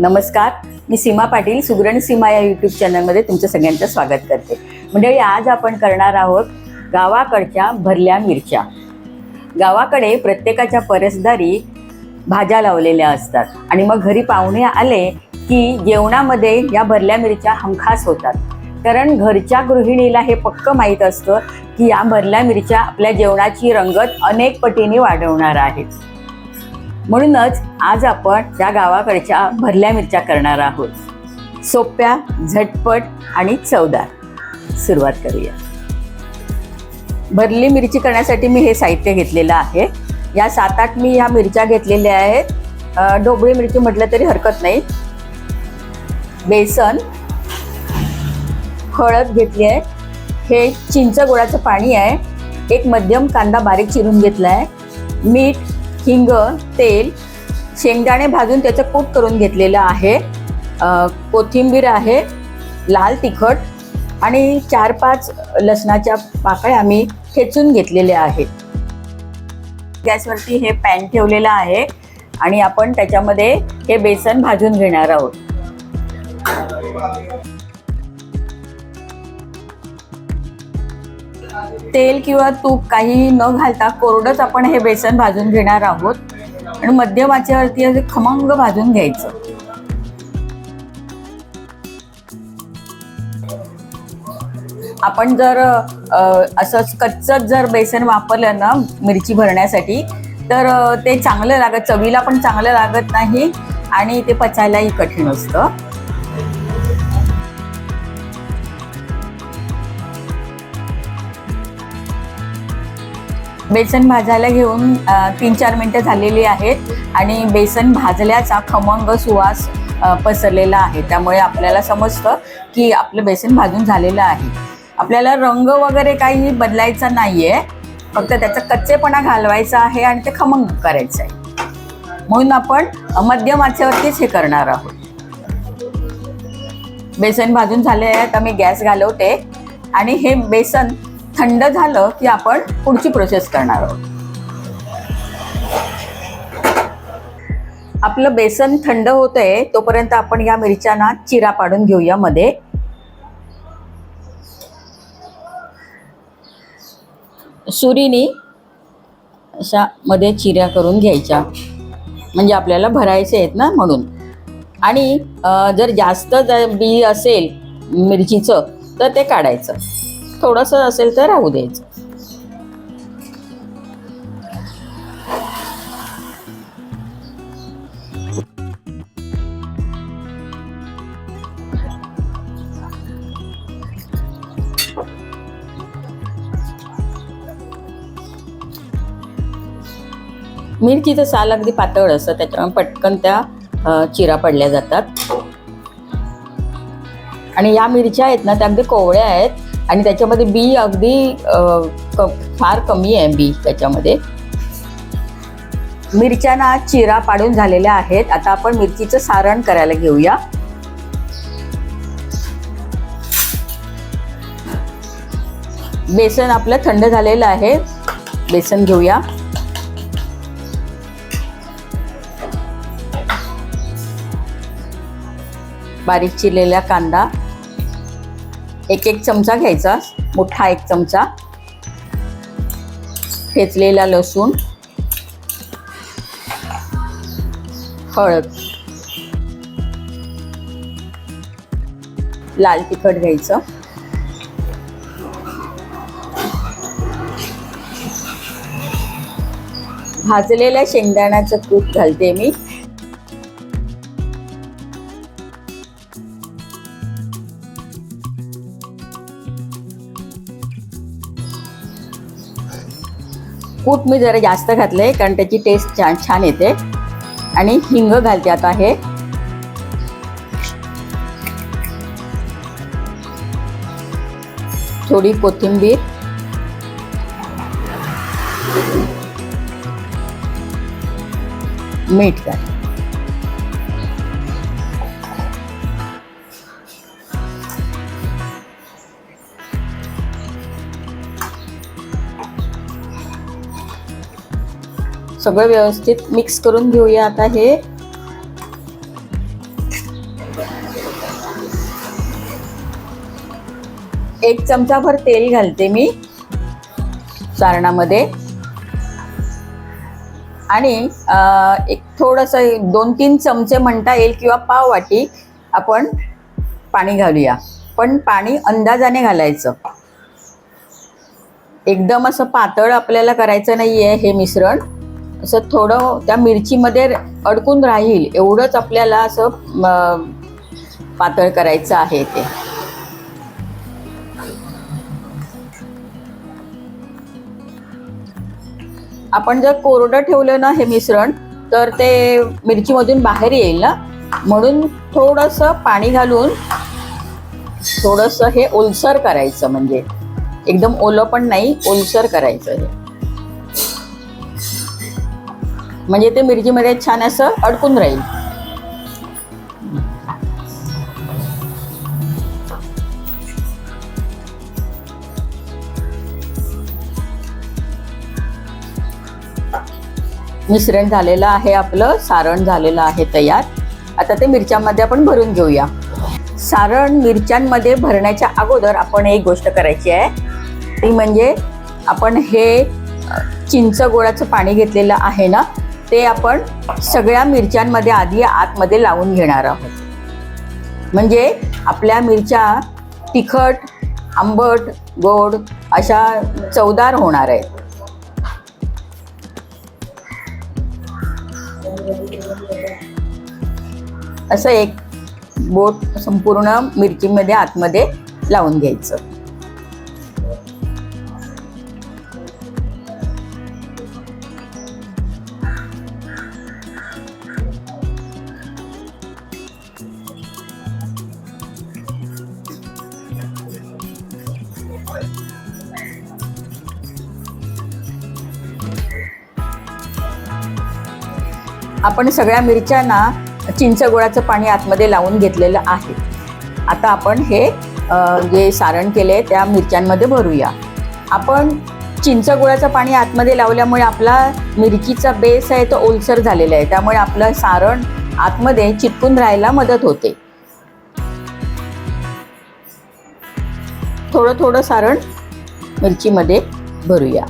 नमस्कार. मी सीमा पाटील सुगरण सीमा या यूट्यूब चॅनलमध्ये तुमचं सगळ्यांचं स्वागत करते. मंडळी आज आपण करणार आहोत गावाकडच्या भरल्या मिरच्या. गावाकडे प्रत्येकाच्या परसदारी भाज्या लावलेल्या असतात. आणि मग घरी पाहुणे आले की जेवणामध्ये या भरल्या मिरच्या हमखास होतात. कारण घरच्या गृहिणीला हे पक्क माहीत असतं की या भरल्या मिरच्या आपल्या जेवणाची रंगत अनेक पटीने वाढवणार आहेत. म्हणूनच आज आपण या गावाकडच्या भरल्या मिरच्या करणार आहोत. सोप्या झटपट आणि चवदार. सुरुवात करूया. भरली मिरची करण्यासाठी मी हे साहित्य घेतलेलं आहे. या सात आठ मी ह्या मिरच्या घेतलेल्या आहेत. ढोबळी मिरची म्हटलं तरी हरकत नाही. बेसन हळद घेतली आहे. हे चिंच गोळाचं पाणी आहे. एक मध्यम कांदा बारीक चिरून घेतला आहे मीठ हिंग तेल शेंगदाणे भाजून त्याचं कूट करून घेतलेलं आहे. कोथिंबीर आहे लाल तिखट आणि चार पाच लसणाच्या पाकळ्या आम्ही ठेचून घेतलेल्या आहेत. गॅसवरती हे पॅन ठेवलेलं आहे आणि आपण त्याच्यामध्ये हे बेसन भाजून घेणार आहोत. तेल किंवा तूप काही न घालता कोरडंच आपण हे बेसन भाजून घेणार आहोत. आणि मध्यम आचेवरती असे खमंग भाजून घ्यायचं. आपण जर असंच कच्चच जर बेसन वापरलं ना मिरची भरण्यासाठी तर ते चांगलं लागत चवीला पण चांगलं लागत नाही आणि ते पचायलाही कठीण असतं. बेसन भाजायला घेऊन तीन चार मिनटं झालेली आहेत आणि बेसन भाजल्याचा खमंग सुवास पसरलेला आहे. त्यामुळे आपल्याला समजतं की आपलं बेसन भाजून झालेलं आहे. आपल्याला रंग वगैरे काही बदलायचा नाही आहे फक्त त्याचा कच्चेपणा घालवायचा आहे आणि ते खमंग करायचं आहे. म्हणून आपण मध्यम आचेवरतीच हे करणार आहोत. बेसन भाजून झाले आहे आता मी गॅस घालवते आणि हे बेसन थंड झालं की आपण पुढची प्रोसेस करणार आहोत. आपलं बेसन थंड होतंय तोपर्यंत आपण या मिरच्यांना चिरा पाडून घेऊया मध्ये. सुरीनी अशा मध्ये चिऱ्या करून घ्यायच्या. म्हणजे आपल्याला भरायचे आहेत ना म्हणून. आणि जर जास्त जर बी असेल मिरचीचं तर ते काढायचं. थोडंसं असेल तर राहू द्यायचं मिरचीचं साल अगदी पातळ असतं त्याच्यामुळे पटकन त्या चिरा पडल्या जातात. आणि या मिरच्या आहेत ना त्या अगदी कोवळ्या आहेत. आणि त्याच्यामध्ये बी अगदी क- फार कमी आहे बी त्याच्यामध्ये. मिरच्यांना चिरा पाडून झालेल्या आहेत. आता आपण मिरचीचं सारण करायला घेऊया. बेसन आपलं थंड झालेलं आहे. बेसन घेऊया. बारीक चिरलेला कांदा. एक एक चमचा घ्यायचा मोठा एक चमचा. ठेचलेला लसूण. हळद. लाल तिखट घ्यायचं. भाजलेल्या शेंगदाण्याचं कूट घालते मी. कूट मी जरा जास्त घातलंय कारण त्याची टेस्ट छान छान येते. आणि हिंग घालते आता हे. थोडी कोथिंबीर. मीठ घाल. सगळं व्यवस्थित मिक्स करून घेऊया आता हे. एक चमचाभर तेल घालते मी सारणामध्ये आणि एक थोडस दोन तीन चमचे म्हणता येईल किंवा पाव वाटी आपण पाणी घालूया. पण पाणी अंदाजाने घालायचं. एकदम असं पातळ आपल्याला करायचं नाही आहे हे मिश्रण. असं थोडं त्या मिरचीमध्ये अडकून राहील एवढंच आपल्याला असं पातळ करायचं आहे ते. आपण जर कोरडं ठेवलं ना हे मिश्रण तर ते मिरचीमधून बाहेर येईल ना. म्हणून थोडंसं पाणी घालून थोडंसं हे ओलसर करायचं म्हणजे. एकदम ओलं पण नाही ओलसर करायचं हे. म्हणजे ते मिरचीमध्ये छान असं अडकून राहील. मिश्रण झालेलं आहे आपलं सारण झालेलं आहे तयार. आता ते मिरच्यांमध्ये आपण भरून घेऊया. सारण मिरच्यांमध्ये भरण्याच्या अगोदर आपण एक गोष्ट करायची आहे. ती म्हणजे आपण हे चिंच गोळाचं पाणी घेतलेलं आहे ना ते आपण सगळ्या मिरच्यांमध्ये आधी आतमध्ये लावून घेणार आहोत. म्हणजे आपल्या मिरच्या तिखट आंबट गोड अशा चवदार होणार आहेत. असं एक बोट संपूर्ण मिरचीमध्ये आतमध्ये लावून घ्यायचं. आपण सगळ्या मिरच्यांना चिंच गोळाचं पाणी आतमध्ये लावून घेतलेलं आहे. आता आपण हे जे सारण केले आहे त्या मिरच्यांमध्ये भरूया. आपण चिंचगोळाचं पाणी आतमध्ये लावल्यामुळे आपला मिरचीचा बेस आहे तो ओलसर झालेला आहे. त्यामुळे आपलं सारण आतमध्ये चिटकून राहायला मदत होते. थोडं थोडं सारण मिरचीमध्ये भरूया.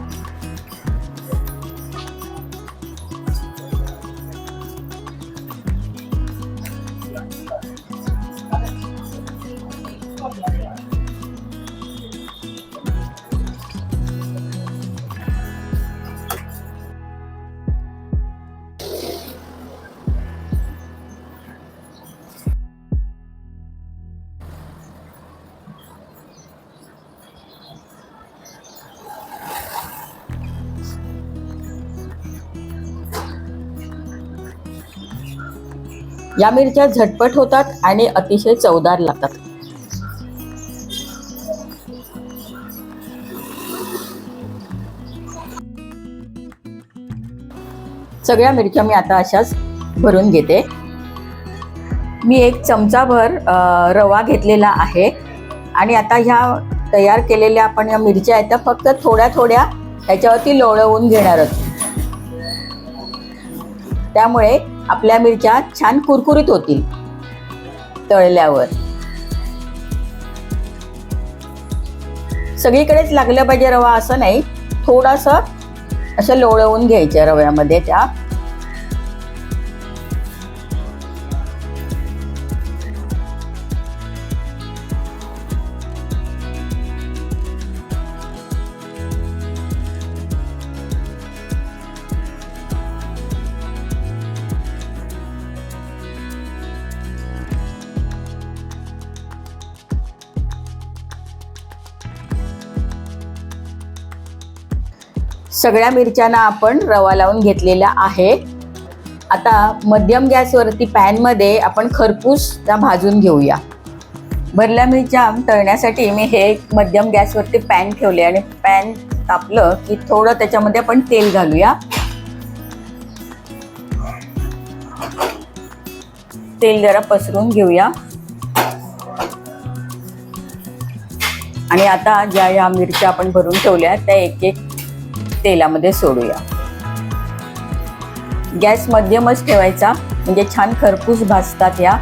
या मिरच्या झटपट होतात आणि अतिशय चवदार लागतात. सगळ्या मिरच्या मी आता अशाच भरून घेते. मी एक चमचाभर रवा घेतलेला आहे. आणि आता ह्या तयार केलेल्या आपण या मिरच्या आहेत त्या फक्त थोड्या थोड्या ह्याच्यावरती लोळवून घेणार आहोत. त्यामुळे आपल्या मिरच्या छान कुरकुरीत होतील. तळल्यावर. सगळीकडेच लागलं पाहिजे रवा असं नाही. थोडासा असं लोळवून घ्यायच्या रव्यामध्ये त्या. सगळ्या मिरच्यांना आपण रवा लावून घेतलेला आहे. आता मध्यम गॅसवरती पॅनमध्ये आपण खरपूस त्या भाजून घेऊया. भरल्या मिरच्या तळण्यासाठी मी हे एक मध्यम गॅसवरती पॅन ठेवले आणि पॅन तापलं की थोडं त्याच्यामध्ये आपण तेल घालूया. तेल जरा पसरून घेऊया. आणि आता ज्या या मिरच्या आपण भरून ठेवल्या त्या एक एक तेलामध्ये सोडूया. गॅस मध्यमच ठेवायचा म्हणजे छान खरपूस भाजतात या.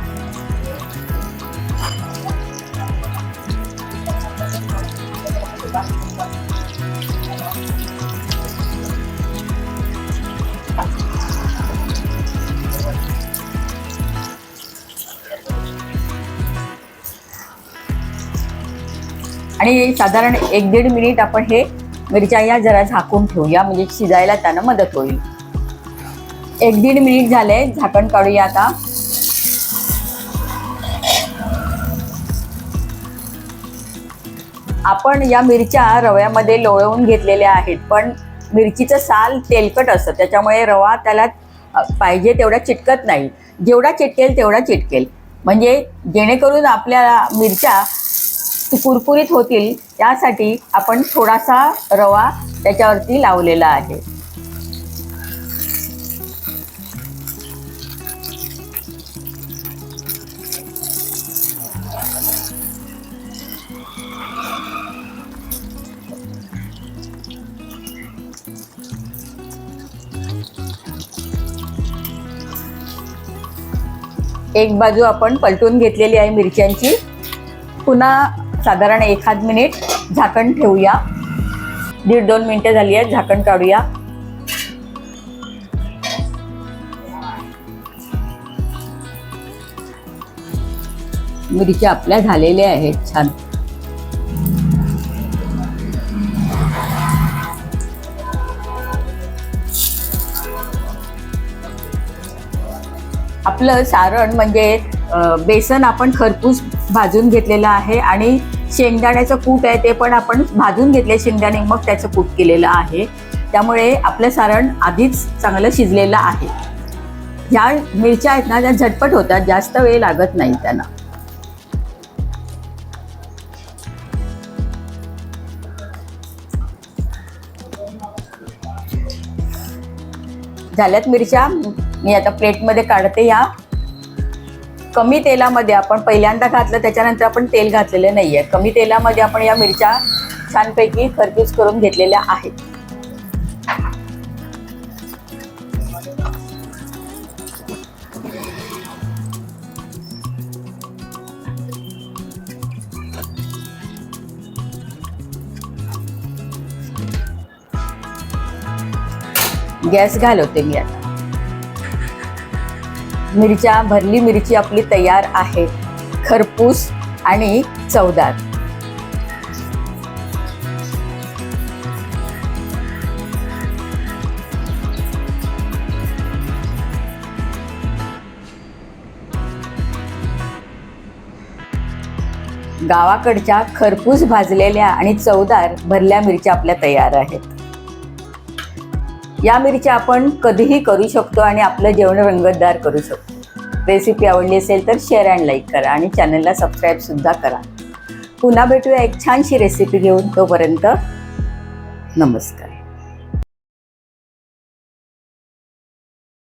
आणि साधारण एक दीड मिनिट आपण हे मिरच्या या जरा झाकून ठेवूया म्हणजे शिजायला त्यांना मदत होईल. एक दीड मिनिट झाले झाकण काढूया आता. आपण या मिरच्या रव्यामध्ये लोळवून घेतलेल्या आहेत पण मिरचीचं साल तेलकट असतं त्याच्यामुळे रवा त्याला पाहिजे तेवढा चिटकत नाही. जेवढा चिटकेल तेवढा चिटकेल. म्हणजे जेणेकरून आपल्या मिरच्या कुरकुरीत होतील त्यासाठी आपण थोडासा रवा त्याच्यावरती लावलेला आहे. एक बाजू आपण पलटून घेतलेली आहे मिरच्यांची. पुन्हा साधारण एखाद मिनिट झाकण ठेवूया. दीड दोन मिनिटं झाली आहेत झाकण काढूया. मिरच्या आपल्या झालेल्या आहेत छान. आपलं सारण म्हणजे बेसन आपण खरपूस भाजून घेतलेलं आहे आणि शेंगदाण्याचं कूट आहे ते पण आपण भाजून घेतले शेंगदाणे मग त्याचं कूट केलेलं आहे. त्यामुळे आपलं सारण आधीच चांगलं शिजलेलं आहे. ह्या मिरच्या आहेत ना त्या झटपट होतात जास्त वेळ लागत नाही त्यांना. झाल्यात मिरच्या. मी आता प्लेटमध्ये काढते या कमी तेलामध्ये आपण पहिल्यांदा घातलं त्याच्यानंतर आपण तेल घातलेलं नाही आहे कमी तेलामध्ये आपण या मिरच्या छानपैकी खरपूस करून घेतलेल्या आहेत. गॅस घालवते मी आता. मिरच्या भरली मिरची आपली तयार आहे. खरपूस आणि चवदार. गावाकडच्या खरपूस भाजलेल्या आणि चवदार भरल्या मिरच्या आपल्या तयार आहेत. या मिरच्या आपण कधीही करू शकतो आणि आपलं जेवण रंगतदार करू शकतो. रेसिपी आवडली असेल तर शेअर अँड लाईक करा आणि चॅनलला सबस्क्राईबसुद्धा करा. पुन्हा भेटूया एक छानशी रेसिपी घेऊन. तोपर्यंत नमस्कार.